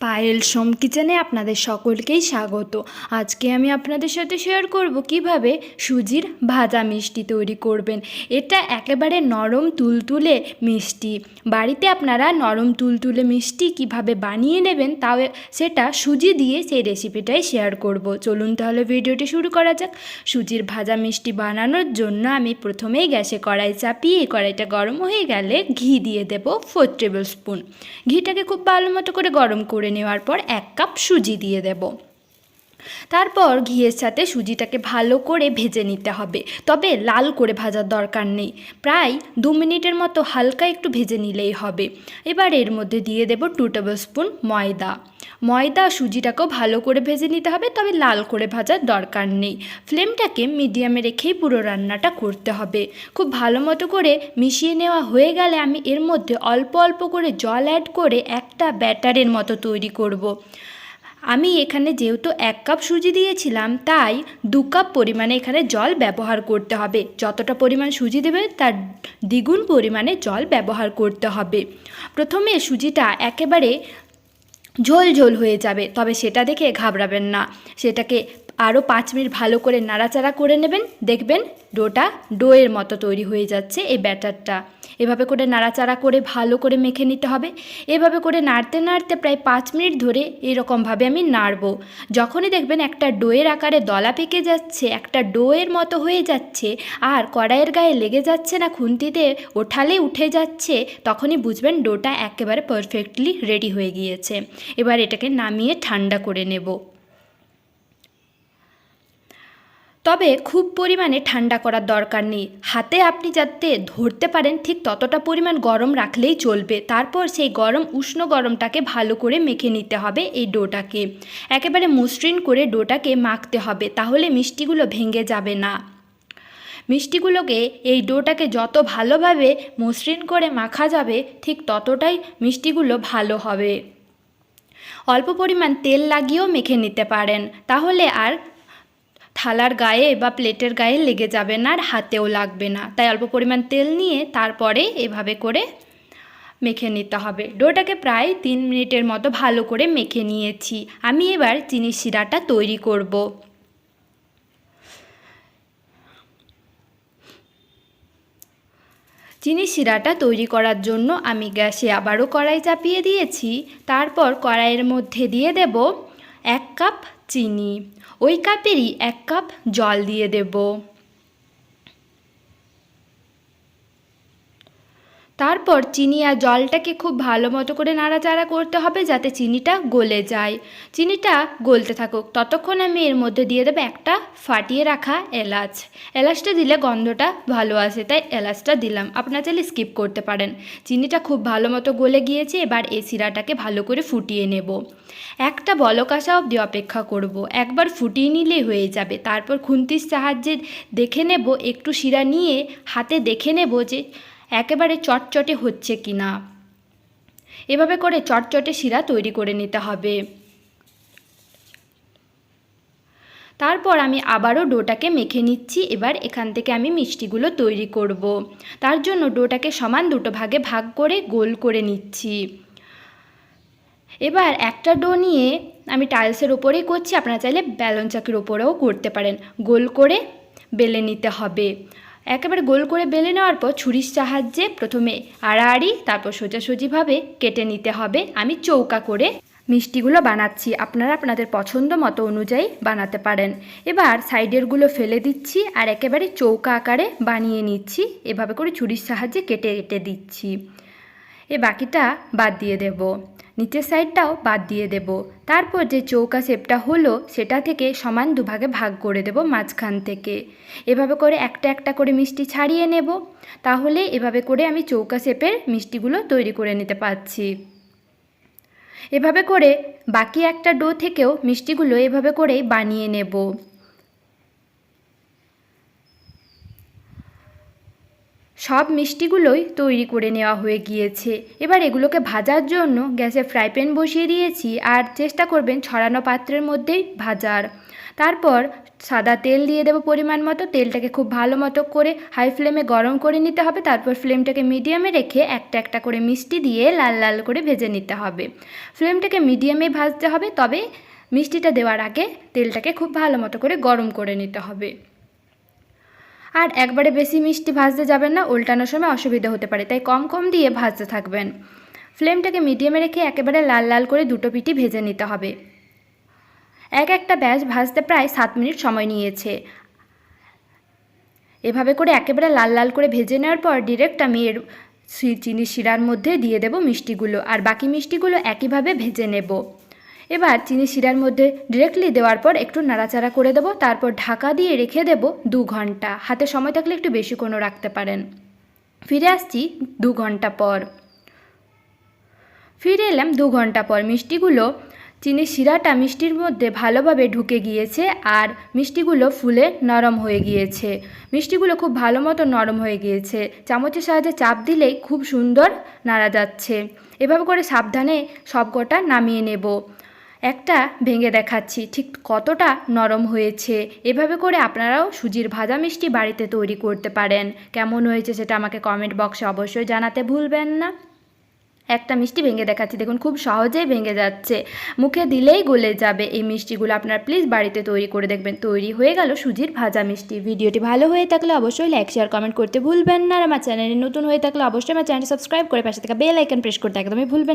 পায়েল সোম কিচেনে আপনাদের সকলকেই স্বাগত। আজকে আমি আপনাদের সাথে শেয়ার করব কীভাবে সুজির ভাজা মিষ্টি তৈরি করবেন। এটা একেবারে নরম তুলতুলে মিষ্টি। বাড়িতে আপনারা নরম তুলতুলে মিষ্টি কীভাবে বানিয়ে নেবেন তাও সেটা সুজি দিয়ে সেই রেসিপিটাই শেয়ার করব। চলুন তাহলে ভিডিওটি শুরু করা যাক। সুজির ভাজা মিষ্টি বানানোর জন্য আমি প্রথমেই গ্যাসে কড়াই চাপিয়ে কড়াইটা গরম হয়ে গেলে ঘি দিয়ে দেব ফোর টেবিল স্পুন ঘিটাকে খুব ভালো মতো করে গরম করে নেওয়ার পর এক কাপ সুজি দিয়ে দেব। তারপর ঘিয়ের সাথে সুজিটাকে ভালো করে ভেজে নিতে হবে। তবে লাল করে ভাজার দরকার নেই। প্রায় দু মিনিটের মতো হালকা একটু ভেজে নিলেই হবে। এবার এর মধ্যে দিয়ে দেব টু টেবিল স্পুন ময়দা। ময়দা সুজিটাকেও ভালো করে ভেজে নিতে হবে, তবে লাল করে ভাজার দরকার নেই। ফ্লেমটাকে মিডিয়ামে রেখেই পুরো রান্নাটা করতে হবে। খুব ভালো মতো করে মিশিয়ে নেওয়া হয়ে গেলে আমি এর মধ্যে অল্প অল্প করে জল অ্যাড করে একটা ব্যাটারের মতো তৈরি করব। আমি এখানে যেহেতু এক কাপ সুজি দিয়েছিলাম, তাই দু কাপ পরিমাণে এখানে জল ব্যবহার করতে হবে। যতটা পরিমাণ সুজি দেবে, তার দ্বিগুণ পরিমাণে জল ব্যবহার করতে হবে। প্রথমে সুজিটা একেবারে ঝোল ঝোল হয়ে যাবে তবে সেটা দেখে ঘাবড়াবেন না। সেটাকে আরও পাঁচ মিনিট ভালো করে নাড়াচাড়া করে নেবেন। দেখবেন ডোটা ডোয়ের মতো তৈরি হয়ে যাচ্ছে এই ব্যাটারটা। এভাবে করে নাড়াচাড়া করে ভালো করে মেখে নিতে হবে। এভাবে করে নাড়তে নাড়তে প্রায় পাঁচ মিনিট ধরে এরকমভাবে আমি নাড়ব। যখনই দেখবেন একটা ডোয়ের আকারে দলা পেকে যাচ্ছে, একটা ডোয়ের মতো হয়ে যাচ্ছে, আর কড়াইয়ের গায়ে লেগে যাচ্ছে না খুন্তিতে, ওঠালে উঠে যাচ্ছে, তখনই বুঝবেন ডোটা একেবারে পারফেক্টলি রেডি হয়ে গিয়েছে। এবার এটাকে নামিয়ে ঠান্ডা করে নেব। তবে খুব পরিমাণে ঠান্ডা করার দরকার নেই। হাতে আপনি যাতে ধরতে পারেন, ঠিক ততটা পরিমাণ গরম রাখলেই চলবে। তারপর সেই গরম, উষ্ণ গরমটাকে ভালো করে মেখে নিতে হবে এই ডোটাকে। একেবারে মসৃণ করে ডোটাকে মাখতে হবে, তাহলে মিষ্টিগুলো ভেঙে যাবে না। মিষ্টিগুলোকে এই ডোটাকে যত ভালোভাবে মসৃণ করে মাখা যাবে, ঠিক ততটাই মিষ্টিগুলো ভালো হবে। অল্প পরিমাণ তেল লাগিয়েও মেখে নিতে পারেন, তাহলে আর থালার গায়ে বা প্লেটের গায়ে লেগে যাবে না আর হাতেও লাগবে না। তাই অল্প পরিমাণ তেল নিয়ে তারপরে এভাবে করে মেখে নিতে হবে। ডোটাকে প্রায় তিন মিনিটের মতো ভালো করে মেখে নিয়েছি। আমি এবার চিনির শিরাটা তৈরি করব। চিনি শিরাটা তৈরি করার জন্য আমি গ্যাসে আবারও কড়াই চাপিয়ে দিয়েছি। তারপর কড়াইয়ের মধ্যে দিয়ে দেব এক কাপ চিনি। ওই কাপেরই এক কাপ জল দিয়ে দেব। তারপর চিনি আর জলটাকে খুব ভালো মতো করে নাড়াচাড়া করতে হবে যাতে চিনিটা গলে যায়। চিনিটা গলতে থাকুক। ততক্ষণ আমি এর মধ্যে দিয়ে দেবো একটা ফাটিয়ে রাখা এলাচ। এলাচটা দিলে গন্ধটা ভালো আসে, তাই এলাচটা দিলাম। আপনার চাইলে স্কিপ করতে পারেন। চিনিটা খুব ভালো মতো গলে গিয়েছে, এবার এই শিরাটাকে ভালো করে ফুটিয়ে নেব। একটা বলক আসা অবধি অপেক্ষা করব। একবার ফুটিয়ে নিলেই হয়ে যাবে। তারপর খুন্তির সাহায্যে দেখে নেব, একটু শিরা নিয়ে হাতে দেখে নেব যে একেবারে চটচটে হচ্ছে কি না? এভাবে করে চটচটে শিরা তৈরি করে নিতে হবে। তারপর আমি আবারও ডোটাকে মেখে নিচ্ছি। এবার এখান থেকে আমি মিষ্টিগুলো তৈরি করব। তার জন্য ডোটাকে সমান দুটো ভাগে ভাগ করে গোল করে নিচ্ছি। এবার একটা ডো নিয়ে আমি টাইলসের ওপরেই করছি। আপনারা চাইলে ব্যালন চাকির ওপরেও করতে পারেন। গোল করে বেলে নিতে হবে। একেবারে গোল করে বেলে নেওয়ার পর ছুরির সাহায্যে প্রথমে আড়াআড়ি, তারপর সোজাসুজিভাবে কেটে নিতে হবে। আমি চৌকা করে মিষ্টিগুলো বানাচ্ছি। আপনারা আপনাদের পছন্দ মতো অনুযায়ী বানাতে পারেন। এবার সাইডেরগুলো ফেলে দিচ্ছি আর একেবারে চৌকা আকারে বানিয়ে নিচ্ছি। এভাবে করে ছুরির সাহায্যে কেটে কেটে দিচ্ছি। এ বাকিটা বাদ দিয়ে দেব। নিচের সাইডটাও বাদ দিয়ে দেব। তারপর যে চৌকা শেপটা হলো, সেটা থেকে সমান দুভাগে ভাগ করে দেব মাঝখান থেকে। এভাবে করে একটা একটা করে মিষ্টি ছাড়িয়ে নেব। তাহলে এভাবে করে আমি চৌকা শেপের মিষ্টিগুলো তৈরি করে নিতে পারছি। এভাবে করে বাকি একটা ডো থেকেও মিষ্টিগুলো এভাবে করেই বানিয়ে নেব। সব মিষ্টিগুলোই তৈরি করে নেওয়া হয়ে গিয়েছে। এবার এগুলোকে ভাজার জন্য গ্যাসে ফ্রাই প্যান বসিয়ে দিয়েছি আর চেষ্টা করবেন ছড়ানো পাত্রের মধ্যেই ভাজার। তারপর সাদা তেল দিয়ে দেবো পরিমাণ মতো। তেলটাকে খুব ভালো মতো করে হাই ফ্লেমে গরম করে নিতে হবে। তারপর ফ্লেমটাকে মিডিয়ামে রেখে একটা একটা করে মিষ্টি দিয়ে লাল লাল করে ভেজে নিতে হবে। ফ্লেমটাকে মিডিয়ামে ভাজতে হবে, তবে মিষ্টিটা দেওয়ার আগে তেলটাকে খুব ভালো মতো করে গরম করে নিতে হবে। আর একবারে বেশি মিষ্টি ভাজতে যাবেন না, উল্টানোর সময় অসুবিধা হতে পারে, তাই কম কম দিয়ে ভাজতে থাকবেন। ফ্লেমটাকে মিডিয়ামে রেখে একেবারে লাল লাল করে দুটো পিঠি ভেজে নিতে হবে। এক একটা ব্যাচ ভাজতে প্রায় সাত মিনিট সময় নিয়েছে। এভাবে করে একেবারে লাল লাল করে ভেজে নেওয়ার পর ডিরেক্ট আমি এর চিনি শিরার মধ্যে দিয়ে দেব মিষ্টিগুলো, আর বাকি মিষ্টিগুলো একইভাবে ভেজে নেব। এবার চিনি শিরার মধ্যে ডিরেক্টলি দেওয়ার পর একটু নাড়াচাড়া করে দেবো, তারপর ঢাকা দিয়ে রেখে দেব দু ঘণ্টা। হাতে সময় থাকলে একটু বেশি কোনো রাখতে পারেন। ফিরে আসছি দু ঘণ্টা পর। ফিরে এলাম দু ঘণ্টা পর। মিষ্টিগুলো, চিনি শিরাটা মিষ্টির মধ্যে ভালোভাবে ঢুকে গিয়েছে আর মিষ্টিগুলো ফুলে নরম হয়ে গিয়েছে। মিষ্টিগুলো খুব ভালো মতো নরম হয়ে গিয়েছে। চামচের সাহায্যে চাপ দিলেই খুব সুন্দর নাড়া যাচ্ছে। এভাবে করে সাবধানে সব কটা নামিয়ে নেব। একটা ভেঙে দেখাচ্ছি। ঠিক কতটা নরম হয়েছে। এভাবে করে আপনারাও সুজির ভাজা মিষ্টি বাড়িতে তৈরি করতে পারেন। কেমন হয়েছে সেটা আমাকে কমেন্ট বক্সে অবশ্যই জানাতে ভুলবেন না। একটা মিষ্টি ভেঙে দেখাচ্ছি। দেখুন, খুব সহজেই ভেঙে যাচ্ছে। মুখে দিলেই গলে যাবে। এই মিষ্টিগুলো আপনারা প্লিজ বাড়িতে তৈরি করে দেখবেন। তৈরি হয়ে গেল সুজির ভাজা মিষ্টি। ভিডিওটি ভালো হয়ে থাকলে অবশ্যই লাইক শেয়ার কমেন্ট করতে ভুলবেন না। আর আমার চ্যানেলে নতুন হয়ে থাকলে অবশ্যই আমার চ্যানেলটি সাবস্ক্রাইব করে পাশে থাকা বেল আইকন প্রেস করতে একদমই ভুলবেন।